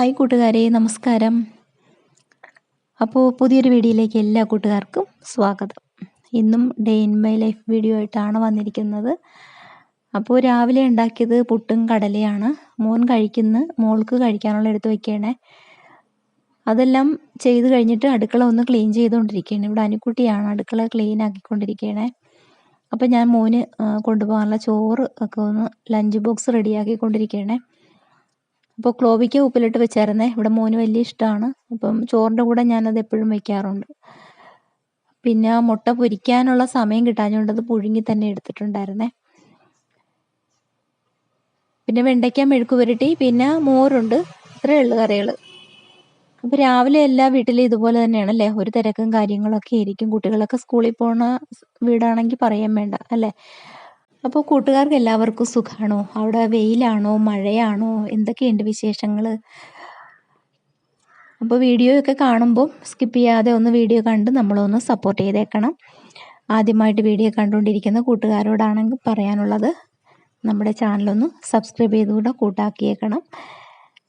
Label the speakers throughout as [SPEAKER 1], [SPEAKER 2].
[SPEAKER 1] Hi കൂട്ടുകാരെ നമസ്കാരം. അപ്പോൾ പുതിയൊരു വീഡിയോയിലേക്ക് എല്ലാ കൂട്ടുകാർക്കും സ്വാഗതം. ഇന്നും day in my life video ആയിട്ടാണ് വന്നിരിക്കുന്നത്. അപ്പോൾ രാവിലെ ഉണ്ടാക്കിയത് പുട്ടും കടലയാണ്. മോൻ കഴിക്കുന്ന മോൾക്ക് കഴിക്കാനുള്ള എടുത്ത് വയ്ക്കണേ അതെല്ലാം ചെയ്ത് കഴിഞ്ഞിട്ട് അടുക്കള ഒന്ന് ക്ലീൻ ചെയ്തുകൊണ്ടിരിക്കുകയാണ്. ഇവിടെ അനുക്കുട്ടിയാണ് അടുക്കള ക്ലീൻ ആക്കിക്കൊണ്ടിരിക്കണേ അപ്പോൾ ഞാൻ മോന് കൊണ്ടുപോകാനുള്ള ചോറ് ഒക്കെ ഒന്ന് ലഞ്ച് ബോക്സ് റെഡിയാക്കിക്കൊണ്ടിരിക്കുകയാണേ അപ്പോൾ ക്ലോവിക്ക് ഉപ്പിലിട്ട് വെച്ചായിരുന്നേ. ഇവിടെ മോന് വലിയ ഇഷ്ടമാണ്. അപ്പം ചോറിന്റെ കൂടെ ഞാനത് എപ്പോഴും വെക്കാറുണ്ട്. പിന്നെ മുട്ട പൊരിക്കാനുള്ള സമയം കിട്ടാഞ്ഞുകൊണ്ട് അത് പുഴുങ്ങി തന്നെ എടുത്തിട്ടുണ്ടായിരുന്നേ. പിന്നെ വെണ്ടയ്ക്ക മെഴുക്ക് പുരട്ടി പിന്നെ മോരുണ്ട്. ഇത്രയേ ഉള്ളു കറികൾ. അപ്പോൾ രാവിലെ എല്ലാ വീട്ടിലും ഇതുപോലെ തന്നെയാണ് അല്ലേ? ഒരു തിരക്കും കാര്യങ്ങളൊക്കെ ആയിരിക്കും. കുട്ടികളൊക്കെ സ്കൂളിൽ പോണ വീടാണെങ്കിൽ പറയാൻ വേണ്ട അല്ലേ? അപ്പോൾ കൂട്ടുകാർക്ക് എല്ലാവർക്കും സുഖമാണോ അവിടെ വെയിലാണോ? മഴയാണോ? എന്തൊക്കെയുണ്ട് വിശേഷങ്ങൾ അപ്പോൾ വീഡിയോയൊക്കെ കാണുമ്പോൾ സ്കിപ്പ് ചെയ്യാതെ ഒന്ന് വീഡിയോ കണ്ട് നമ്മളൊന്ന് സപ്പോർട്ട് ചെയ്തേക്കണം. ആദ്യമായിട്ട് വീഡിയോ കണ്ടുകൊണ്ടിരിക്കുന്ന കൂട്ടുകാരോടാണെങ്കിൽ പറയാനുള്ളത്. നമ്മുടെ ചാനലൊന്ന് സബ്സ്ക്രൈബ് ചെയ്തുകൂടെ കൂട്ടാക്കിയേക്കണം.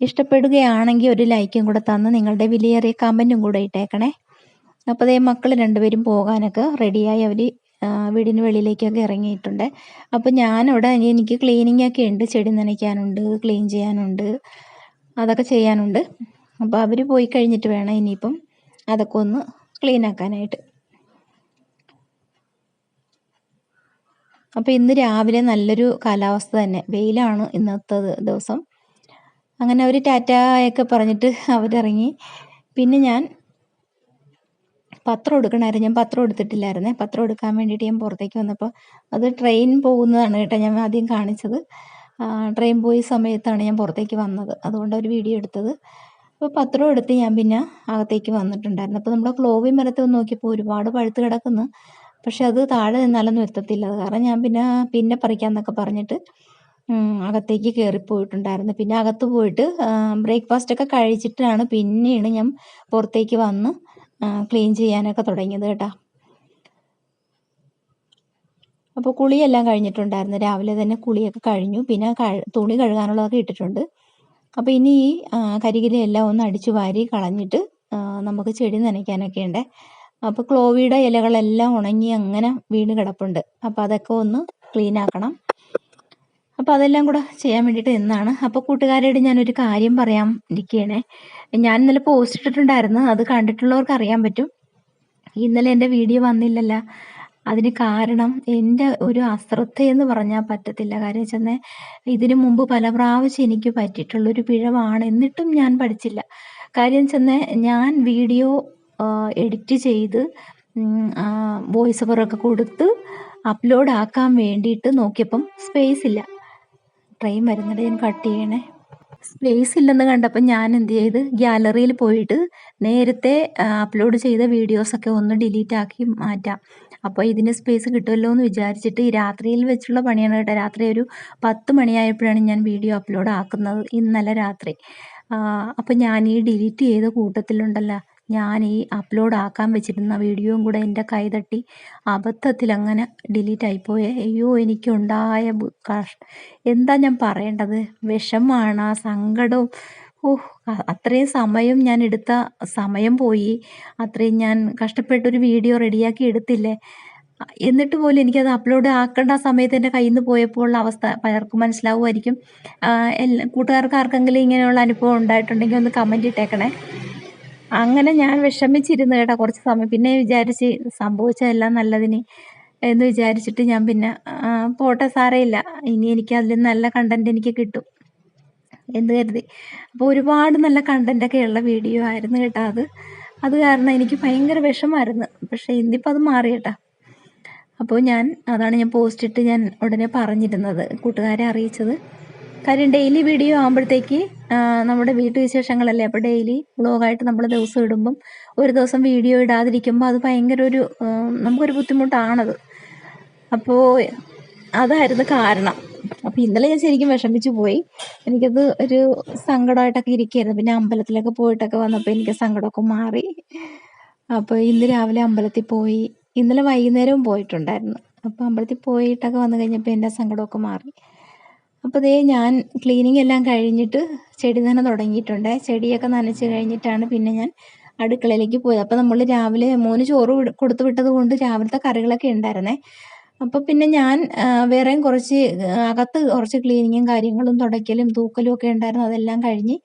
[SPEAKER 1] ഇഷ്ടപ്പെടുകയാണെങ്കിൽ ഒരു ലൈക്കും കൂടെ തന്ന് നിങ്ങളുടെ വിലയേറിയ കമന്റും കൂടെ ഇട്ടേക്കണേ. അപ്പോൾ അതേ മക്കൾ രണ്ടുപേരും പോകാനൊക്കെ റെഡിയായി അവർ വീടിന് വെളിയിലേക്കൊക്കെ ഇറങ്ങിയിട്ടുണ്ട്. അപ്പോൾ ഞാനവിടെ എനിക്ക് ക്ലീനിങ് ഒക്കെ ഉണ്ട്. ചെടി നനയ്ക്കാനുണ്ട് ക്ലീൻ ചെയ്യാനുണ്ട് അതൊക്കെ ചെയ്യാനുണ്ട്. അപ്പോൾ അവർ പോയി കഴിഞ്ഞിട്ട് വേണം ഇനിയിപ്പം അതൊക്കെ ഒന്ന് ക്ലീൻ ആക്കാനായിട്ട്. അപ്പോൾ ഇന്ന് രാവിലെ നല്ലൊരു കാലാവസ്ഥ തന്നെ. വെയിലാണ് ഇന്നത്തെ ദിവസം. അങ്ങനെ അവർ ടാറ്റയൊക്കെ പറഞ്ഞിട്ട് അവരിറങ്ങി. പിന്നെ ഞാൻ പത്രം എടുക്കണമായിരുന്നു ഞാൻ പത്രം എടുത്തിട്ടില്ലായിരുന്നേ. പത്രം എടുക്കാൻ വേണ്ടിയിട്ട് ഞാൻ പുറത്തേക്ക് വന്നപ്പോൾ അത് ട്രെയിൻ പോകുന്നതാണ് കേട്ടോ ഞാൻ ആദ്യം കാണിച്ചത്. ട്രെയിൻ പോയ സമയത്താണ് ഞാൻ പുറത്തേക്ക് വന്നത്. അതുകൊണ്ട് ഒരു വീഡിയോ എടുത്തത്. അപ്പോൾ പത്രം എടുത്ത് ഞാൻ പിന്നെ അകത്തേക്ക് വന്നിട്ടുണ്ടായിരുന്നു. അപ്പോൾ നമ്മുടെ ക്ലോവി മരത്തിൽ നോക്കിയപ്പോൾ ഒരുപാട് പഴുത്ത് കിടക്കുന്നു. പക്ഷെ അത് താഴെ നിന്നാലൊന്നും എത്തത്തില്ല അത് കാരണം ഞാൻ പിന്നെ പിന്നെ പറിക്കാമെന്നൊക്കെ പറഞ്ഞിട്ട് അകത്തേക്ക് കയറിപ്പോയിട്ടുണ്ടായിരുന്നു. പിന്നെ അകത്ത് പോയിട്ട് ബ്രേക്ക്ഫാസ്റ്റ് ഒക്കെ കഴിച്ചിട്ടാണ് പിന്നെയാണ് ഞാൻ പുറത്തേക്ക് വന്ന് ക്ലീൻ ചെയ്യാനൊക്കെ തുടങ്ങിയത് കേട്ടോ. അപ്പോൾ കുളിയെല്ലാം കഴിഞ്ഞിട്ടുണ്ടായിരുന്നു. രാവിലെ തന്നെ കുളിയൊക്കെ കഴിഞ്ഞു. പിന്നെ തുണി കഴുകാനുള്ളതൊക്കെ ഇട്ടിട്ടുണ്ട്. അപ്പോൾ ഇനി ഈ കരികിലെല്ലാം ഒന്ന് അടിച്ചു വാരി കളഞ്ഞിട്ട് നമുക്ക് ചെടി നനയ്ക്കാനൊക്കെ ഉണ്ട്. അപ്പോൾ ക്ലോവിയുടെ ഇലകളെല്ലാം ഉണങ്ങി അങ്ങനെ വീണ് കിടപ്പുണ്ട്. അപ്പോൾ അതൊക്കെ ഒന്ന് ക്ലീൻ ആക്കണം അപ്പോൾ അതെല്ലാം കൂടെ ചെയ്യാൻ വേണ്ടിയിട്ട് എന്നാണ് അപ്പോൾ കൂട്ടുകാരോട് ഞാനൊരു കാര്യം പറയാൻ ഇരിക്കുകയാണേ ഞാൻ ഇന്നലെ പോസ്റ്റ് ഇട്ടിട്ടുണ്ടായിരുന്നു. അത് കണ്ടിട്ടുള്ളവർക്ക് അറിയാൻ പറ്റും. ഇന്നലെ എന്റെ വീഡിയോ വന്നില്ലല്ല. അതിന് കാരണം എന്റെ ഒരു അശ്രദ്ധയെന്ന് പറഞ്ഞാൽ പറ്റത്തില്ല. കാര്യം വെച്ചെന്നാൽ ഇതിനു മുമ്പ് പല പ്രാവശ്യം എനിക്ക് പറ്റിയിട്ടുള്ളൊരു പിഴവാണ്. എന്നിട്ടും ഞാൻ പഠിച്ചില്ല. കാര്യം ചെന്നാൽ ഞാൻ വീഡിയോ എഡിറ്റ് ചെയ്ത് വോയിസ് ഓവറൊക്കെ കൊടുത്ത് അപ്ലോഡ് ആക്കാൻ വേണ്ടിയിട്ട് നോക്കിയപ്പം സ്പേസ് ഇല്ല. ട്രെയിൻ വരുന്നുണ്ട് ഞാൻ കട്ട് ചെയ്യണേ. സ്പേസ് ഇല്ലെന്ന് കണ്ടപ്പോൾ ഞാൻ എന്ത് ചെയ്ത് ഗ്യാലറിയിൽ പോയിട്ട് നേരത്തെ അപ്ലോഡ് ചെയ്ത വീഡിയോസൊക്കെ ഒന്ന് ഡിലീറ്റ് ആക്കി മാറ്റാം. അപ്പോൾ ഇതിന് സ്പേസ് കിട്ടുമല്ലോ എന്ന് വിചാരിച്ചിട്ട് ഈ രാത്രിയിൽ വെച്ചുള്ള പണിയാണ് കേട്ടോ. രാത്രി ഒരു പത്ത് മണിയായപ്പോഴാണ് ഞാൻ വീഡിയോ അപ്ലോഡ് ആക്കുന്നത് ഇന്നലെ രാത്രി. അപ്പോൾ ഞാൻ ഈ ഡിലീറ്റ് ചെയ്ത കൂട്ടത്തിലുണ്ടല്ലോ. ഞാൻ ഈ അപ്ലോഡ് ആക്കാൻ വെച്ചിരുന്ന വീഡിയോയും കൂടെ എന്റെ കൈ തട്ടി അബദ്ധത്തിൽ അങ്ങനെ ഡിലീറ്റ് ആയിപ്പോയേ അയ്യോ എനിക്കുണ്ടായ എന്താ ഞാൻ പറയേണ്ടത്? വിഷമാണ് ആ സങ്കടവും. ഓഹ് അത്രയും സമയം ഞാൻ എടുത്ത സമയം പോയി. അത്രയും ഞാൻ കഷ്ടപ്പെട്ടൊരു വീഡിയോ റെഡിയാക്കി എടുത്തില്ലേ? എന്നിട്ട് പോലും എനിക്കത് അപ്ലോഡ് ആക്കേണ്ട സമയത്ത് എന്റെ കയ്യിൽ നിന്ന് പോയപ്പോൾ ഉള്ള അവസ്ഥ പലർക്കും മനസ്സിലാവുമായിരിക്കും. എല്ലാ കൂട്ടുകാർക്ക് ആർക്കെങ്കിലും ഇങ്ങനെയുള്ള അനുഭവം ഉണ്ടായിട്ടുണ്ടെങ്കിൽ ഒന്ന് കമന്റ് ഇട്ടേക്കണേ. അങ്ങനെ ഞാൻ വിഷമിച്ചിരുന്നു കേട്ടോ കുറച്ച് സമയം. പിന്നെ വിചാരിച്ച് സംഭവിച്ചതെല്ലാം നല്ലതിന് എന്ന് വിചാരിച്ചിട്ട് ഞാൻ പിന്നെ പോട്ടെ ഇല്ല. ഇനി എനിക്ക് അതിൽ നല്ല കണ്ടന്റ് എനിക്ക് കിട്ടും എന്ന് കരുതി. അപ്പോൾ ഒരുപാട് നല്ല കണ്ടന്റൊക്കെ ഉള്ള വീഡിയോ ആയിരുന്നു കേട്ടോ അത്. അത് കാരണം എനിക്ക് ഭയങ്കര വിഷമായിരുന്നു. പക്ഷേ ഇന്നിപ്പോൾ അത് മാറി കേട്ടോ. അപ്പോൾ ഞാൻ അതാണ് ഞാൻ പോസ്റ്റ് ഇട്ട് ഞാൻ ഉടനെ പറഞ്ഞിരുന്നത്. കൂട്ടുകാരെ അറിയിച്ചത്. കാര്യം ഡെയിലി വീഡിയോ ആകുമ്പോഴത്തേക്ക് നമ്മുടെ വീട്ടുവിശേഷങ്ങളല്ലേ അപ്പോൾ ഡെയിലി വ്ളോഗായിട്ട് നമ്മൾ ദിവസം ഇടുമ്പം ഒരു ദിവസം വീഡിയോ ഇടാതിരിക്കുമ്പോൾ അത് ഭയങ്കര ഒരു നമുക്കൊരു ബുദ്ധിമുട്ടാണത്. അപ്പോൾ അതായിരുന്നു കാരണം. അപ്പോൾ ഇന്നലെ ഞാൻ ശരിക്കും വിഷമിച്ചു പോയി. എനിക്കത് ഒരു സങ്കടമായിട്ടൊക്കെ ഇരിക്കുകയായിരുന്നു. പിന്നെ അമ്പലത്തിലൊക്കെ പോയിട്ടൊക്കെ വന്നപ്പോൾ എനിക്ക് സങ്കടമൊക്കെ മാറി. അപ്പോൾ ഇന്ന് രാവിലെ അമ്പലത്തിൽ പോയി. ഇന്നലെ വൈകുന്നേരവും പോയിട്ടുണ്ടായിരുന്നു. അപ്പോൾ അമ്പലത്തിൽ പോയിട്ടൊക്കെ വന്നു കഴിഞ്ഞപ്പോൾ എന്റെ സങ്കടമൊക്കെ മാറി. അപ്പോൾ ദേ ഞാൻ ക്ലീനിങ് എല്ലാം കഴിഞ്ഞിട്ട് ചെടി നന തുടങ്ങിയിട്ടുണ്ട്. ചെടിയൊക്കെ നനച്ച് കഴിഞ്ഞിട്ടാണ് പിന്നെ ഞാൻ അടുക്കളയിലേക്ക് പോയത്. അപ്പോൾ നമ്മൾ രാവിലെ മോന് ചോറ് കൊടുത്തു വിട്ടത് കൊണ്ട് രാവിലത്തെ കറികളൊക്കെ ഉണ്ടായിരുന്നേ. അപ്പോൾ പിന്നെ ഞാൻ വേറെയും കുറച്ച് അകത്ത് കുറച്ച് ക്ലീനിങ്ങും കാര്യങ്ങളും തുടയ്ക്കലും തൂക്കലും ഒക്കെ ഉണ്ടായിരുന്നു. അതെല്ലാം കഴിഞ്ഞ്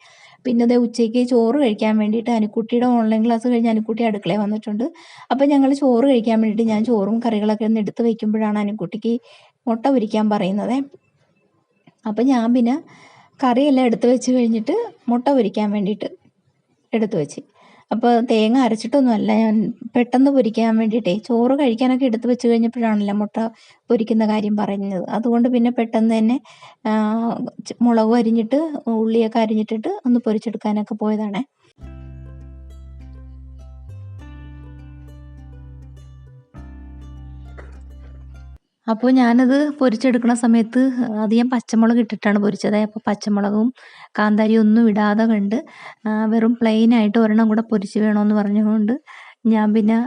[SPEAKER 1] പിന്നെ അതേ ഉച്ചയ്ക്ക് ചോറ് കഴിക്കാൻ വേണ്ടിയിട്ട് അനുക്കുട്ടിയുടെ ഓൺലൈൻ ക്ലാസ് കഴിഞ്ഞ് അനുക്കുട്ടി അടുക്കളയിൽ വന്നിട്ടുണ്ട്. അപ്പോൾ ഞങ്ങൾ ചോറ് കഴിക്കാൻ വേണ്ടിയിട്ട് ഞാൻ ചോറും കറികളൊക്കെ ഒന്ന് എടുത്ത് വയ്ക്കുമ്പോഴാണ് അനുക്കുട്ടിക്ക് മുട്ട പൊരിക്കാൻ പറയുന്നത്. അപ്പം ഞാൻ പിന്നെ കറിയെല്ലാം എടുത്തു വെച്ച് കഴിഞ്ഞിട്ട് മുട്ട പൊരിക്കാൻ വേണ്ടിയിട്ട് എടുത്തു വെച്ച്. അപ്പോൾ തേങ്ങ അരച്ചിട്ടൊന്നുമല്ല ഞാൻ പെട്ടെന്ന് പൊരിക്കാൻ വേണ്ടിയിട്ടേ ചോറ് കഴിക്കാനൊക്കെ എടുത്തു വെച്ച് കഴിഞ്ഞപ്പോഴാണല്ലോ മുട്ട പൊരിക്കുന്ന കാര്യം പറഞ്ഞത്. അതുകൊണ്ട് പിന്നെ പെട്ടെന്ന് തന്നെ മുളക് അരിഞ്ഞിട്ട് ഉള്ളിയൊക്കെ അരിഞ്ഞിട്ടിട്ട് ഒന്ന് പൊരിച്ചെടുക്കാനൊക്കെ പോയതാണേ. അപ്പോൾ ഞാനത് പൊരിച്ചെടുക്കുന്ന സമയത്ത് അധികം പച്ചമുളക് ഇട്ടിട്ടാണ് പൊരിച്ചത്. അപ്പോൾ പച്ചമുളകും കാന്താരിയും ഒന്നും ഇടാതെ കണ്ട് വെറും പ്ലെയിനായിട്ട് ഒരെണ്ണം കൂടെ പൊരിച്ച് വേണമെന്ന് പറഞ്ഞുകൊണ്ട് ഞാൻ പിന്നെ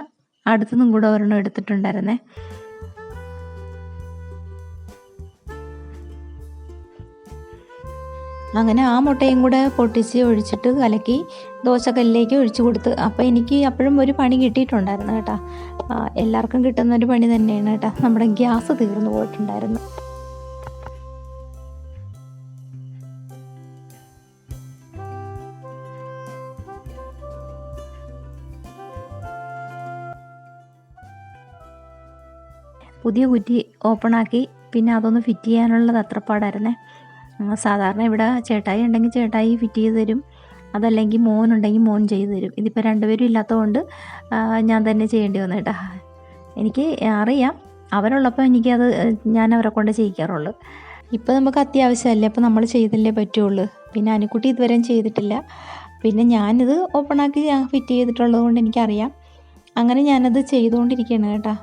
[SPEAKER 1] അടുത്തുനിന്നും കൂടെ ഒരെണ്ണം എടുത്തിട്ടുണ്ടായിരുന്നേ. അങ്ങനെ ആ മുട്ടയും കൂടെ പൊട്ടിച്ച് ഒഴിച്ചിട്ട് കലക്കി ദോശക്കല്ലിലേക്ക് ഒഴിച്ചു കൊടുത്ത്. അപ്പോൾ എനിക്ക് അപ്പോഴും ഒരു പണി കിട്ടിയിട്ടുണ്ടായിരുന്നു കേട്ടോ. എല്ലാവർക്കും കിട്ടുന്ന ഒരു പണി തന്നെയാണ് കേട്ടോ. നമ്മുടെ ഗ്യാസ് തീർന്നു പോയിട്ടുണ്ടായിരുന്നു. പുതിയ കുറ്റി ഓപ്പണാക്കി. പിന്നെ അതൊന്ന് ഫിറ്റ് ചെയ്യാനുള്ളത് അത്രപ്പാടായിരുന്നേ. ആ, സാധാരണ ഇവിടെ ചേട്ടായി ഉണ്ടെങ്കിൽ ചേട്ടായി ഫിറ്റ് ചെയ്ത് തരും. അതല്ലെങ്കിൽ മോനുണ്ടെങ്കിൽ മോൻ ചെയ്തു തരും. ഇതിപ്പോൾ രണ്ടുപേരും ഇല്ലാത്തതുകൊണ്ട് ഞാൻ തന്നെ ചെയ്യേണ്ടി വന്നു കേട്ടോ. എനിക്ക് അറിയാം. അവരുള്ളപ്പോൾ എനിക്കത് ഞാൻ അവരെ കൊണ്ട് ചെയ്യിക്കാറുള്ളൂ. ഇപ്പോൾ നമുക്ക് അത്യാവശ്യമല്ലേ? അപ്പോൾ നമ്മൾ ചെയ്തല്ലേ പറ്റുള്ളൂ. പിന്നെ അനുക്കുട്ടി ഇതുവരെയും ചെയ്തിട്ടില്ല. പിന്നെ ഞാനിത് ഓപ്പണാക്കി ഫിറ്റ് ചെയ്തിട്ടുള്ളത് കൊണ്ട് എനിക്കറിയാം. അങ്ങനെ ഞാനത് ചെയ്തുകൊണ്ടിരിക്കുകയാണ് കേട്ടോ.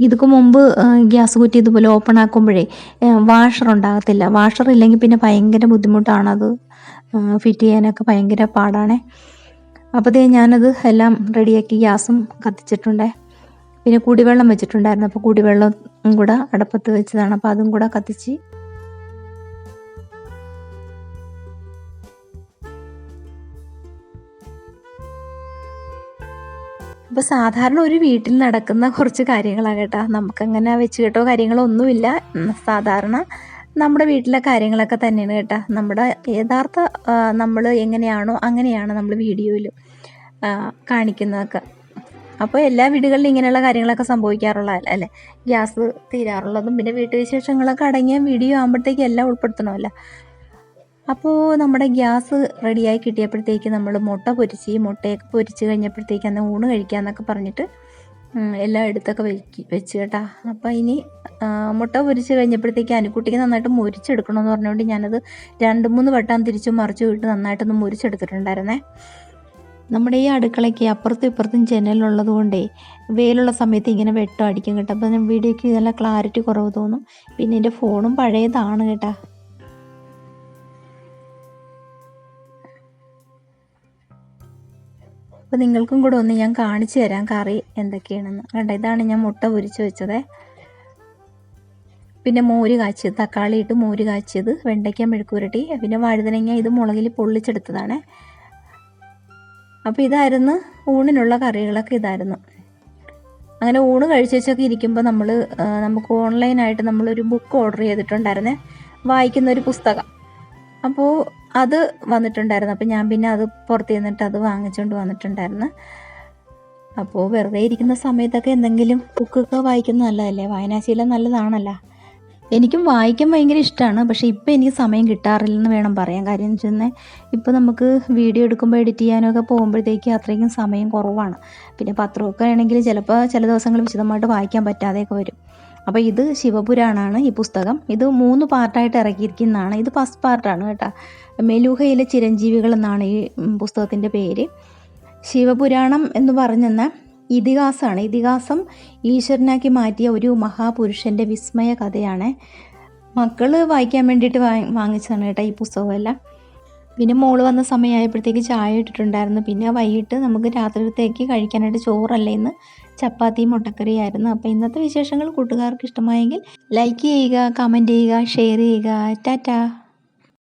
[SPEAKER 1] ഇതൊക്കെ മുമ്പ് ഗ്യാസ് കുറ്റി ഇതുപോലെ ഓപ്പൺ ആക്കുമ്പോഴേ വാഷർ ഉണ്ടാകത്തില്ല. വാഷർ ഇല്ലെങ്കിൽ പിന്നെ ഭയങ്കര ബുദ്ധിമുട്ടാണത്. ഫിറ്റ് ചെയ്യാനൊക്കെ ഭയങ്കര പാടാണേ. അപ്പോൾ ദേ ഞാനത് എല്ലാം റെഡിയാക്കി ഗ്യാസും കത്തിച്ചിട്ടുണ്ടേ. പിന്നെ കുടിവെള്ളം വെച്ചിട്ടുണ്ടായിരുന്നു. അപ്പോൾ കുടിവെള്ളം കൂടെ അടപ്പത്ത് വെച്ചതാണ്. അപ്പോൾ അതും കൂടെ കത്തിച്ച് അപ്പോൾ സാധാരണ ഒരു വീട്ടിൽ നടക്കുന്ന കുറച്ച് കാര്യങ്ങളാണ് കേട്ടോ. നമുക്കങ്ങനെ വെച്ച് കേട്ടോ കാര്യങ്ങളൊന്നുമില്ല. സാധാരണ നമ്മുടെ വീട്ടിലെ കാര്യങ്ങളൊക്കെ തന്നെയാണ് കേട്ടോ. നമ്മുടെ യഥാർത്ഥ നമ്മൾ എങ്ങനെയാണോ അങ്ങനെയാണ് നമ്മൾ വീഡിയോയിൽ കാണിക്കുന്നതൊക്കെ. അപ്പോൾ എല്ലാ വീടുകളിലും ഇങ്ങനെയുള്ള കാര്യങ്ങളൊക്കെ സംഭവിക്കാറുള്ള അല്ലേ ഗ്യാസ് തീരാറുള്ളതും പിന്നെ വീട്ടുവിശേഷങ്ങളൊക്കെ അടങ്ങിയ വീഡിയോ ആകുമ്പോഴത്തേക്ക് എല്ലാം ഉൾപ്പെടുത്തണമല്ലോ. അപ്പോൾ നമ്മുടെ ഗ്യാസ് റെഡിയായി കിട്ടിയപ്പോഴത്തേക്ക് നമ്മൾ മുട്ട പൊരിച്ച് മുട്ടയൊക്കെ പൊരിച്ച് കഴിഞ്ഞപ്പോഴത്തേക്ക് അന്ന് ഊണ് കഴിക്കാമെന്നൊക്കെ പറഞ്ഞിട്ട് എല്ലാം എടുത്തൊക്കെ വെക്കി വെച്ച് കേട്ടാ. അപ്പോൾ ഇനി മുട്ട പൊരിച്ച് കഴിഞ്ഞപ്പോഴത്തേക്ക് അനുക്കുട്ടിക്ക് നന്നായിട്ട് മുരിച്ചെടുക്കണമെന്ന് പറഞ്ഞുകൊണ്ട് ഞാനത് രണ്ട് മൂന്ന് വട്ടം തിരിച്ചും മറിച്ചും ഇട്ട് നന്നായിട്ടൊന്ന് മുരിച്ചെടുത്തിട്ടുണ്ടായിരുന്നേ. നമ്മുടെ ഈ അടുക്കളയ്ക്ക് അപ്പുറത്തും ഇപ്പുറത്തും ജനലുള്ളത് കൊണ്ടേ വെയിലുള്ള സമയത്ത് ഇങ്ങനെ വെട്ടം അടിക്കും കേട്ടോ. അപ്പോൾ വീഡിയോയ്ക്ക് നല്ല ക്ലാരിറ്റി കുറവ് തോന്നും. പിന്നെ എന്റെ ഫോണും പഴയതാണ് കേട്ടോ. അപ്പോൾ നിങ്ങൾക്കും കൂടെ ഒന്ന് ഞാൻ കാണിച്ചു തരാം കറി എന്തൊക്കെയാണെന്ന്. കണ്ട ഇതാണ് ഞാൻ മുട്ട പൊരിച്ച് വെച്ചത്. പിന്നെ മോര് കാച്ചിയത് തക്കാളി ഇട്ട് മോര് കാച്ചിയത് വെണ്ടയ്ക്ക മെഴുക്കുരട്ടി പിന്നെ വഴുതനങ്ങ ഇത് മുളകിൽ പൊള്ളിച്ചെടുത്തതാണ്. അപ്പോൾ ഇതായിരുന്നു ഊണിനുള്ള കറികളൊക്കെ ഇതായിരുന്നു. അങ്ങനെ ഊണ് കഴിച്ച് വെച്ചൊക്കെ ഇരിക്കുമ്പോൾ നമ്മൾ നമുക്ക് ഓൺലൈനായിട്ട് നമ്മളൊരു ബുക്ക് ഓർഡർ ചെയ്തിട്ടുണ്ടായിരുന്നേ വായിക്കുന്ന ഒരു പുസ്തകം. അപ്പോൾ അത് വന്നിട്ടുണ്ടായിരുന്നു. അപ്പോൾ ഞാൻ പിന്നെ അത് പുറത്ത് നിന്നിട്ട് അത് വാങ്ങിച്ചുകൊണ്ട് വന്നിട്ടുണ്ടായിരുന്നു. അപ്പോൾ വെറുതെ ഇരിക്കുന്ന സമയത്തൊക്കെ എന്തെങ്കിലും ബുക്കൊക്കെ വായിക്കുന്നത് നല്ലതല്ലേ? വായനാശീലം നല്ലതാണല്ലോ. എനിക്കും വായിക്കാൻ ഭയങ്കര ഇഷ്ടമാണ് പക്ഷേ ഇപ്പോൾ എനിക്ക് സമയം കിട്ടാറില്ലെന്ന് വേണം പറയാൻ. കാര്യം എന്ന് വെച്ചാൽ ഇപ്പോൾ നമുക്ക് വീഡിയോ എടുക്കുമ്പോൾ എഡിറ്റ് ചെയ്യാനൊക്കെ പോകുമ്പോഴത്തേക്ക് അത്രയ്ക്കും സമയം കുറവാണ്. പിന്നെ പത്രമൊക്കെ ആണെങ്കിൽ ചിലപ്പോൾ ചില ദിവസങ്ങൾ വിശദമായിട്ട് വായിക്കാൻ പറ്റാതെയൊക്കെ വരും. അപ്പോൾ ഇത് ശിവപുരാണാണ് ഈ പുസ്തകം. ഇത് മൂന്ന് പാർട്ടായിട്ട് ഇറക്കിയിരിക്കുന്നതാണ്. ഇത് ഫസ്റ്റ് പാർട്ടാണ് കേട്ടോ. മെലൂഹയിലെ ചിരഞ്ജീവികൾ എന്നാണ് ഈ പുസ്തകത്തിന്റെ പേര്. ശിവപുരാണം എന്ന് പറഞ്ഞെന്ന ഇതിഹാസമാണ്. ഇതിഹാസം ഈശ്വരനാക്കി മാറ്റിയ ഒരു മഹാപുരുഷന്റെ വിസ്മയ കഥയാണ്. മക്കൾ വായിക്കാൻ വേണ്ടിയിട്ട് വാങ്ങിച്ചതാണ് കേട്ടോ ഈ പുസ്തകമെല്ലാം. പിന്നെ മോൾ വന്ന സമയമായപ്പോഴത്തേക്ക് ചായ ഇട്ടിട്ടുണ്ടായിരുന്നു. പിന്നെ വൈകിട്ട് നമുക്ക് രാത്രിയിലത്തേക്ക് കഴിക്കാനായിട്ട് ചോറല്ല ഇന്ന്? മുട്ടക്കറി ആയിരുന്നു അപ്പോൾ ഇന്നത്തെ വിശേഷങ്ങൾ കൂട്ടുകാർക്ക് ഇഷ്ടമായെങ്കിൽ ലൈക്ക് ചെയ്യുക കമന്റ് ചെയ്യുക ഷെയർ ചെയ്യുക. ടാറ്റാ.